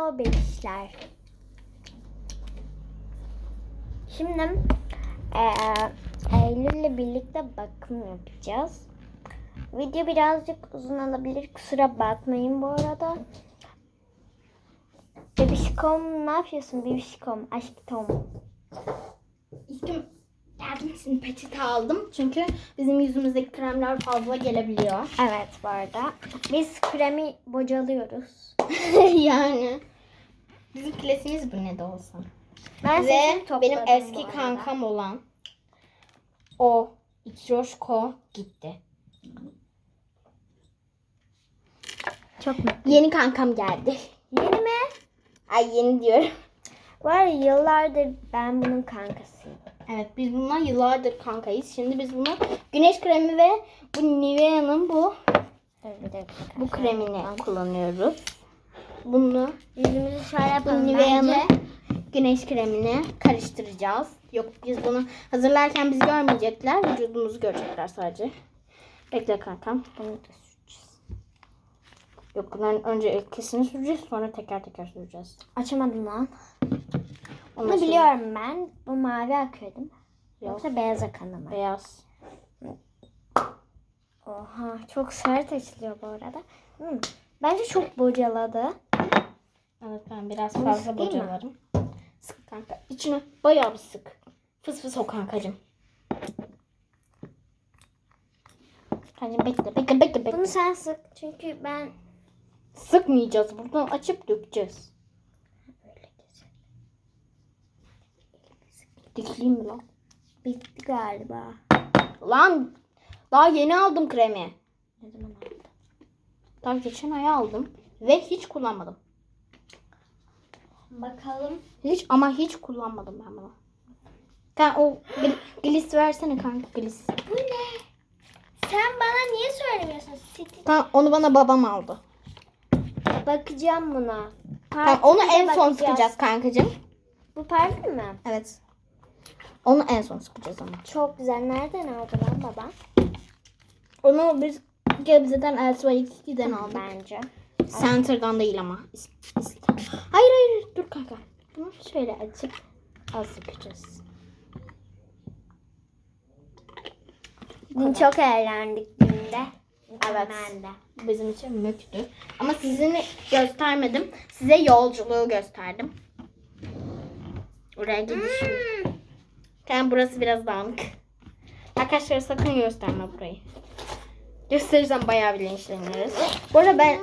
o bebişler. Şimdi eee Eylül'le birlikte bakım yapacağız. Video birazcık uzun olabilir. Kusura bakmayın bu arada. Bebişkom ne yapıyorsun bebişkom? Aşkım. İlkim yardım için peçete aldım. Çünkü bizim yüzümüzdeki kremler fazla gelebiliyor. Evet bu arada. Biz kremi bocalıyoruz. yani. Bizim klasimiz bu ne de olsa. Ben Ve benim eski kankam olan o İkroşko gitti. Çok mu? Yeni kankam geldi. Yeni mi? Ay yeni diyorum. Var ya yıllardır ben bunun kankasıyım. Evet biz bununla yıllardır kankayız. Şimdi biz bunu güneş kremi ve bu Nivea'nın bu bu kremini kullanıyoruz. Bunu Yüzümüzü şöyle yapalım Nivea'nın güneş kremini karıştıracağız. Yok biz bunu hazırlarken bizi görmeyecekler. Vücudumuzu görecekler sadece. Bekle kankam. Bunu da süreceğiz. Yok bunların önce ilkesini süreceğiz sonra teker teker süreceğiz. Açamadım lan. Ondan Bunu sonra biliyorum ben. Bu mavi akıyor değil mi? Yok. Yoksa beyaz akan mı? Beyaz. Oha çok sert açılıyor bu arada. Hmm. Bence çok bocaladı. Evet ben biraz Bunu fazla bocalarım. Sık kanka. İçine bayağı bir sık. Fıs fıs o kankacım. Kancım bekle bekle bekle bekle. Bunu sen sık çünkü ben Sıkmayacağız. Buradan açıp dökeceğiz. Dikleyeyim mi lan? bitti galiba. Lan daha yeni aldım kremi. Ne zaman aldın? Daha geçen ay aldım. Ve hiç kullanmadım. Bakalım. Hiç ama hiç kullanmadım ben bunu. Sen o gl- gliss versene kanka gliss. Bu ne? Sen bana niye söylemiyorsun? Tamam onu bana babam aldı. Bakacağım buna. Tamam onu en son bakacağız. sıkacağız kankacığım. Bu parfüm mü? Evet. Onu en son sıkacağız ama. Çok güzel. Nereden aldı lan baba? Onu biz Gebze'den Elsewhere 2'den aldık. Bence. Center'dan değil ama. Hayır hayır dur kanka. Bunu şöyle açıp az sıkacağız. Dün çok eğlendik günde. Evet. Ben de. Bizim için müktü. Ama sizini göstermedim. Size yolculuğu gösterdim. Oraya gidişim. Yani burası biraz dağınık. Arkadaşlar sakın gösterme burayı. Gösterirsem bayağı bir linçleniriz. Bu arada ben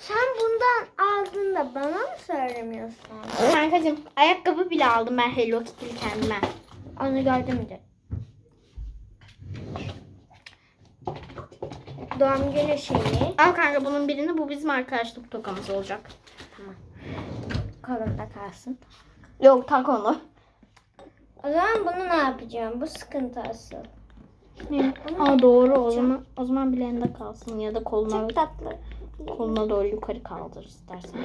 Sen bundan aldın da bana mı söylemiyorsun? kankacığım ayakkabı bile aldım ben Hello Kitty'li kendime. Onu gördüm de. Doğum günü şeyi Al kanka bunun birini bu bizim arkadaşlık tokamız olacak. kolumda kalsın. Yok tak onu. O zaman bunu ne yapacağım? Bu sıkıntı asıl. Ne? Aa doğru o zaman o zaman bileğinde kalsın ya da koluna Çok tatlı. koluna doğru yukarı kaldır istersen.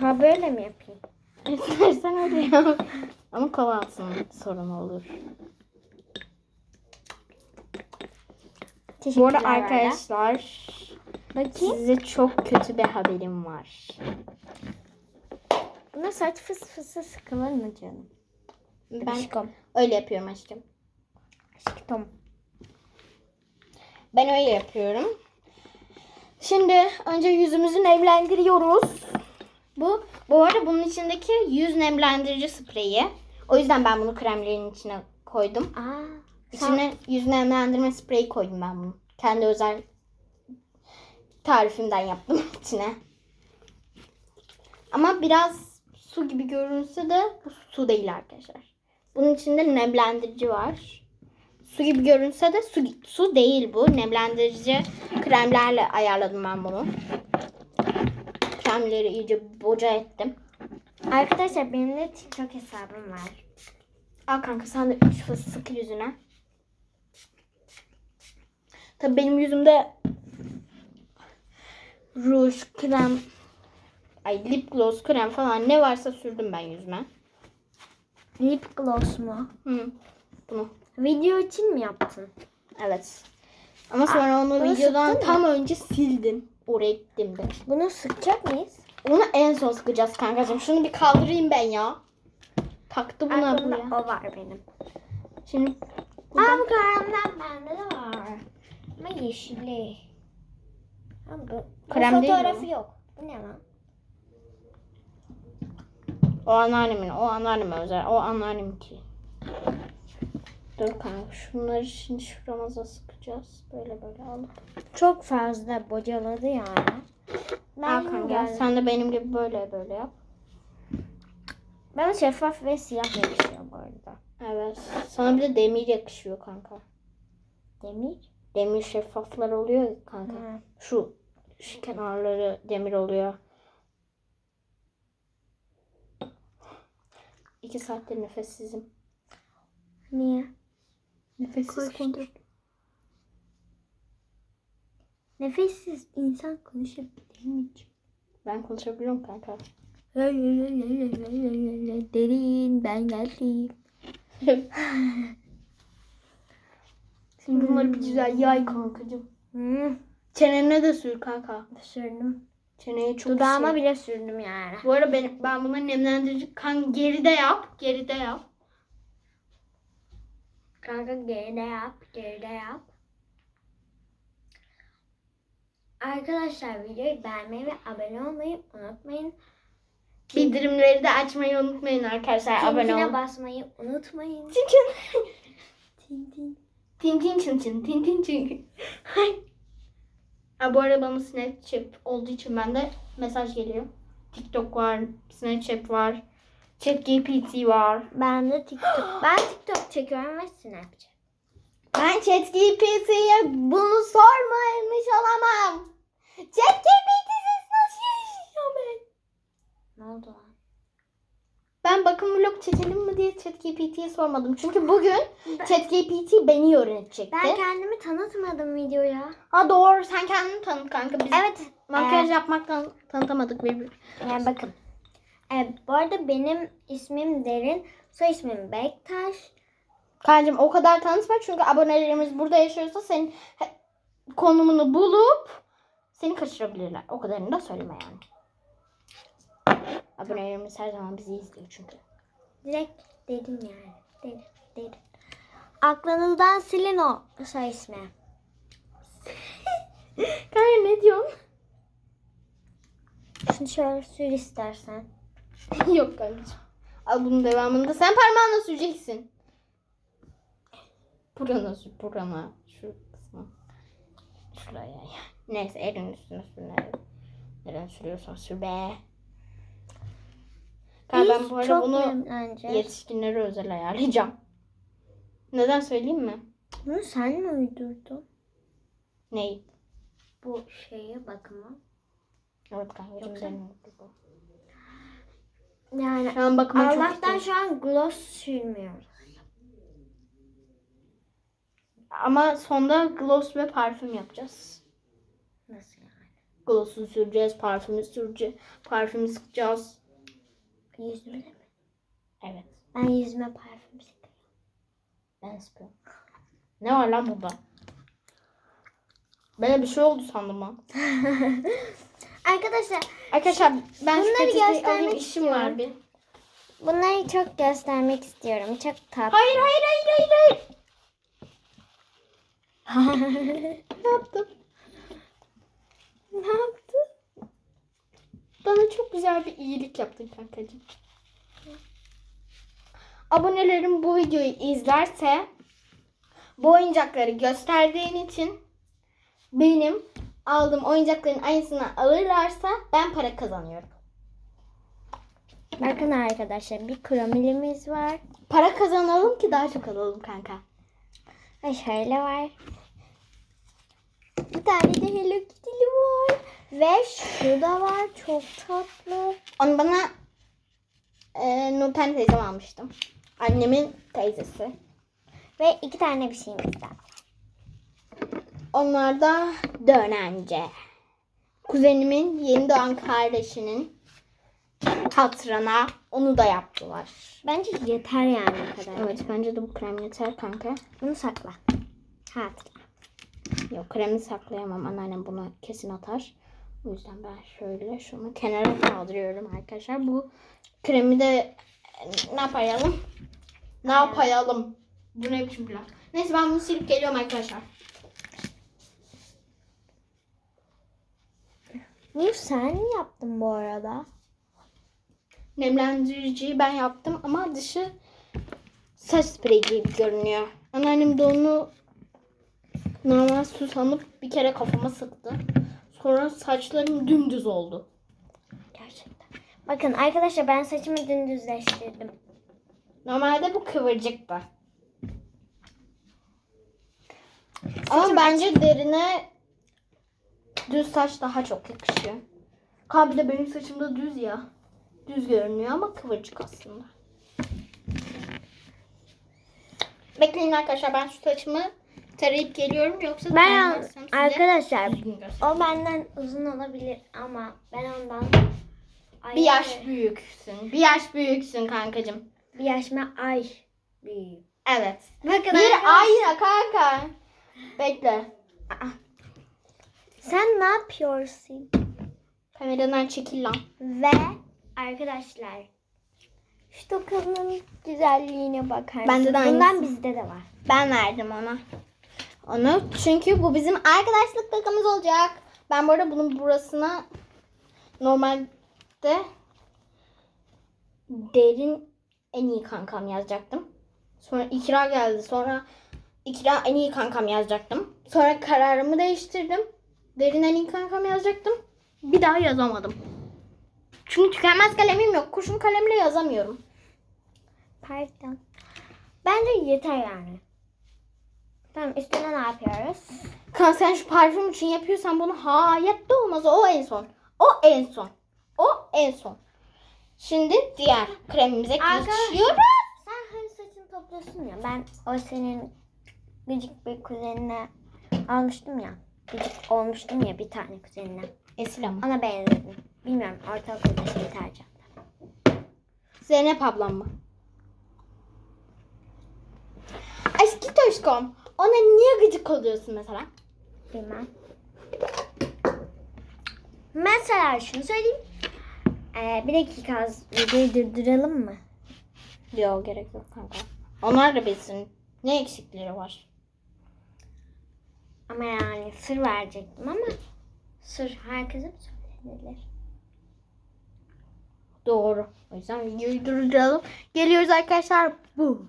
Ha böyle mi yapayım? İstersen hadi ya. Ama kova alsın sorun olur. Bu arada Teşekkürler arkadaşlar Bakayım. size çok kötü bir haberim var. Buna saç fıs fısı sıkılır mı canım? Ben Aşkım. öyle yapıyorum aşkım. Aşkım. Ben öyle yapıyorum. Şimdi önce yüzümüzü nemlendiriyoruz. Bu bu arada bunun içindeki yüz nemlendirici spreyi. O yüzden ben bunu kremlerin içine koydum. Aa, İçine yüz nemlendirme spreyi koydum ben bunu. Kendi özel tarifimden yaptım içine. Ama biraz su gibi görünse de bu su değil arkadaşlar. Bunun içinde nemlendirici var. Su gibi görünse de su, su değil bu. Nemlendirici kremlerle ayarladım ben bunu. Kremleri iyice boca ettim. Arkadaşlar benim de TikTok hesabım var. Al kanka sen de 3 fıs sık yüzüne. Tabii benim yüzümde ruj, krem, ay lip gloss, krem falan ne varsa sürdüm ben yüzüme. Lip gloss mu? Hı. Bunu. Video için mi yaptın? Evet. Ama sonra onu bunu videodan sıktın tam önce sildim. Oraya gittiğimde. Bunu sıkacak mıyız? Bunu en son sıkacağız kankacığım. Şunu bir kaldırayım ben ya. Taktı buna Aklımda buraya. o var benim. Şimdi Aa bu kalemden bende de var. Ama yeşilli. Ha, bu, bu Krem değil mi fotoğrafı yok. Bu ne lan? O anneannemin, o anneanneme özel, o anneanneminki. Dur kanka şunları şimdi şuramıza sıkacağız. Böyle böyle alıp. Çok fazla bocaladı yani. Ben, kanka geldim. sen de benim gibi böyle böyle yap. Ben şeffaf ve siyah yakışıyor bu arada. Evet. Sana bir de demir yakışıyor kanka. Demir. Demir şeffaflar oluyor ya kanka. Hı. Şu, şu kenarları demir oluyor. İki saattir nefessizim. Niye? Nefessiz Koştum. konuş. Nefessiz insan konuşabilir mi? Ben konuşabiliyorum kanka. Derin ben geldim. Şimdi bunları bir güzel yay kankacığım. Hmm, Çenene de sür kanka. sürdüm. Çeneye çok Dudağıma bile sürdüm yani. Bu arada ben, ben bunları nemlendirici kan geride yap. Geride yap. Kanka geride yap, geride yap. Arkadaşlar videoyu beğenmeyi ve abone olmayı unutmayın. Bildirimleri de açmayı unutmayın arkadaşlar. Abone olun. basmayı unutmayın. Çin çin. Tintin. Tin tin çin çin. Tin tin çin. Ha, bu arada bana Snapchat olduğu için bende mesaj geliyor. TikTok var. Snapchat var. ChatGPT var. Ben de TikTok. Ben TikTok çekiyorum ve Snapchat. Ben ChatGPT'ye bunu sormamış olamam. ChatGPT'siz nasıl yaşayacağım ben? Ne oldu lan? Ben bakım vlog çekelim mi diye ChatGPT'ye sormadım. Çünkü bugün ChatGPT beni öğretecekti. Ben kendimi tanıtmadım videoya. Ha doğru sen kendini tanıt kanka. Biz Evet. makyaj Ee, yapmaktan tanıtamadık birbirimizi. Yani bakın. Evet, bu arada benim ismim Derin. Soy ismim Bektaş. Kancım o kadar tanıtma çünkü abonelerimiz burada yaşıyorsa senin konumunu bulup seni kaçırabilirler. O kadarını da söyleme yani. Abonelerimiz her zaman bizi izliyor çünkü. Direkt derin yani. Derin, derin. Aklınızdan silin o soy ismi. Kanka ne diyorsun? Şunu şöyle sür istersen. Yok kancım. Al bunun devamını da sen parmağınla süreceksin. Burana sür, burana. Şu kısmı. Şuraya. Neyse elin üstüne sür. Nereye sürüyorsan sür be. Kanka ben Biz bu arada çok bunu yetişkinlere özel ayarlayacağım. Neden söyleyeyim mi? Bunu sen mi uydurdun? Neyi? Bu şeye bakımı. Evet kankacığım Yoksa- benim bu. Yani Şu an bakıma Allah'tan şu an gloss sürmüyoruz. Ama sonda gloss ve parfüm yapacağız. Nasıl yani? Gloss'u süreceğiz, parfümü süreceğiz, parfümü sıkacağız. Yüzüme mi? Evet, Ben yüzüme parfüm sıkıyorum. ben sıkıyorum. Ne var lan burada? Böyle bir şey oldu sandım ha. Arkadaşlar Arkadaşlar ben Bunları şu göstermek alayım işim var istiyorum. bir. bunları çok göstermek istiyorum. Çok tatlı. Hayır hayır hayır hayır hayır. Ne yaptım? ne yaptın? Bana çok güzel bir iyilik yaptın kankacığım. Abonelerim bu videoyu izlerse bu oyuncakları gösterdiğin için benim aldığım oyuncakların aynısını alırlarsa ben para kazanıyorum. Bakın arkadaşlar bir kromilimiz var. Para kazanalım ki daha çok alalım kanka. Ve şöyle var. Bir tane de Hello Kitty'li var. Ve şu da var. Çok tatlı. Onu bana e, Nurten teyzem almıştım. Annemin teyzesi. Ve iki tane bir şeyimiz daha. Onlar da dönence. Kuzenimin yeni doğan kardeşinin hatırına onu da yaptılar. Bence yeter yani bu kadar. Evet bence de bu krem yeter kanka. Bunu sakla. Hatırla. Yok kremi saklayamam. Anneannem bunu kesin atar. O yüzden ben şöyle şunu kenara kaldırıyorum arkadaşlar. Bu kremi de ne yapayalım? Ne yapayalım? Bu ne biçim plan? Neyse ben bunu silip geliyorum arkadaşlar. Bunu sen yaptın bu arada? Nemlendiriciyi ben yaptım ama dışı saç spreyi gibi görünüyor. Anneannem de onu normal su sanıp bir kere kafama sıktı. Sonra saçlarım dümdüz oldu. Gerçekten. Bakın arkadaşlar ben saçımı dündüzleştirdim. Normalde bu kıvırcıktı. Ama bence derine düz saç daha çok yakışıyor. Kalbi de benim saçım da düz ya. Düz görünüyor ama kıvırcık aslında. Bekleyin arkadaşlar ben şu saçımı tarayıp geliyorum yoksa Ben arkadaşlar o benden uzun olabilir ama ben ondan ay, Bir yaş büyüksün. Bir yaş büyüksün kankacığım. bir yaş mı ay büyük. Evet. Bakın Bir ayna kanka. Bekle. Aa. sen ne yapıyorsun? Kameradan çekil lan. Ve arkadaşlar şu tokanın güzelliğine bakar Bende de mısın? Bundan aynısı. bizde de var. Ben verdim ona. Onu çünkü bu bizim arkadaşlık takımız olacak. Ben bu arada bunun burasına normalde derin en iyi kankam yazacaktım. Sonra ikra geldi. Sonra ikra en iyi kankam yazacaktım. Sonra kararımı değiştirdim. Derin en iyi kankam yazacaktım. Bir daha yazamadım. Çünkü tükenmez kalemim yok. Kurşun kalemle yazamıyorum. Pardon. Bence yeter yani. Tamam üstüne ne yapıyoruz? Kan sen şu parfüm için yapıyorsan bunu hayatta olmaz. O en son. O en son. O en son. Şimdi diğer kremimize geçiyoruz. Sen hani saçını topluyorsun ya. Ben o senin gıcık bir kuzenine almıştım ya. Gıcık olmuştum ya bir tane kuzenine. Esil ama. Ona benzedim. Bilmiyorum ortaokulda şey tercih. Zeynep ablam mı? Eski Toşkom. Ona niye gıcık oluyorsun mesela? Bilmem. Mesela şunu söyleyeyim. Ee, bir dakika az videoyu durduralım mı? Yok gerek yok kanka. Onlar da bilsin. Ne eksikleri var? Ama yani sır verecektim ama sır herkese mi söylenir? Doğru. O yüzden videoyu durduralım. Geliyoruz arkadaşlar. Bu.